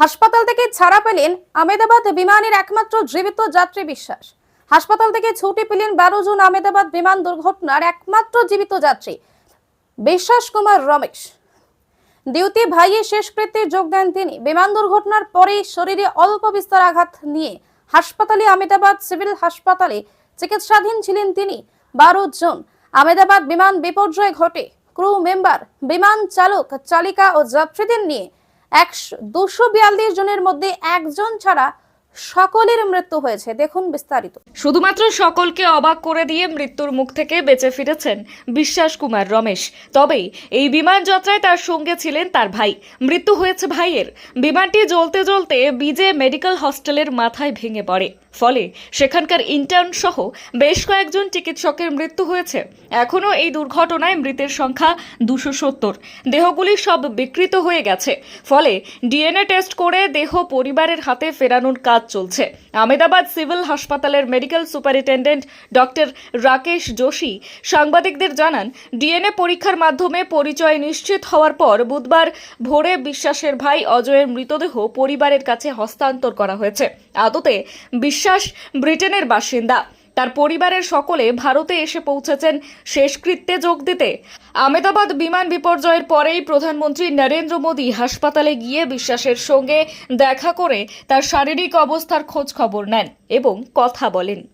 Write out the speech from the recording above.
হাসপাতাল থেকে ছাড়া পেলেন আমেদাবাদ বিমানের একমাত্র জীবিত যাত্রী বিশ্বাস। হাসপাতাল থেকে ছুটি পেলেন বারো জন আমেদাবাদ বিমান দুর্ঘটনার একমাত্র জীবিত যাত্রী বিশ্বাস কুমার রমেশ। ডিউটি ভাইয়ে শেষকৃত্যে যোগ দেন তিনি। বিমান দুর্ঘটনার পরেই শরীরে অল্প বিস্তর আঘাত নিয়ে হাসপাতালে আমেদাবাদ সিভিল হাসপাতালে চিকিৎসাধীন ছিলেন তিনি। বারো জন আমেদাবাদ বিমান বিপর্যয় ঘটে। ক্রু মেম্বার, বিমান চালক, চালিকা ও যাত্রীদের নিয়ে একশো দুশো বিয়াল্লিশ জনের মধ্যে একজন ছাড়া সকলের মৃত্যু হয়েছে। দেখুন বিস্তারিত। শুধুমাত্র সকলকে অবাক করে দিয়ে মৃত্যুর মুখ থেকে বেঁচে ফিরেছেন বিশ্বাস কুমার রমেশ। তবেই এই বিমান যাত্রায় তার সঙ্গে ছিলেন তার ভাই। মৃত্যু হয়েছে ভাইয়ের। বিমানটি জ্বলতে জ্বলতে বিজে মেডিকেল হস্টেলের মাথায় ভেঙে পড়ে। ফলে সেখানকার ইন্টার্ন সহ বেশ কয়েকজন চিকিৎসকের মৃত্যু হয়েছে। এখনও এই দুর্ঘটনায় মৃতের সংখ্যা দুশো সত্তর। দেহগুলি সব বিকৃত হয়ে গেছে। ফলে ডিএনএ টেস্ট করে দেহ পরিবারের হাতে ফেরানোর কাজ চলছে। আমেদাবাদ সিভিল হাসপাতালের medical superintendent doctor Rakesh Joshi সাংবাদিকদের জানান, ডিএনএ পরীক্ষার মাধ্যমে পরিচয় নিশ্চিত হওয়ার পর বুধবার ভোরে বিশ্বাসের ভাই অজয়ের মৃতদেহ পরিবারের কাছে হস্তান্তর করা হয়েছে। আদতে বিশ্বাস ব্রিটেনের বাসিন্দা। তার পরিবারের সকলে ভারতে এসে পৌঁছেছেন শেষকৃত্যে যোগ দিতে। আমেদাবাদ বিমান বিপর্যয়ের পরেই প্রধানমন্ত্রী নরেন্দ্র মোদী হাসপাতালে গিয়ে বিশ্বাসের সঙ্গে দেখা করে তার শারীরিক অবস্থার খোঁজ খবর নেন এবং কথা বলেন।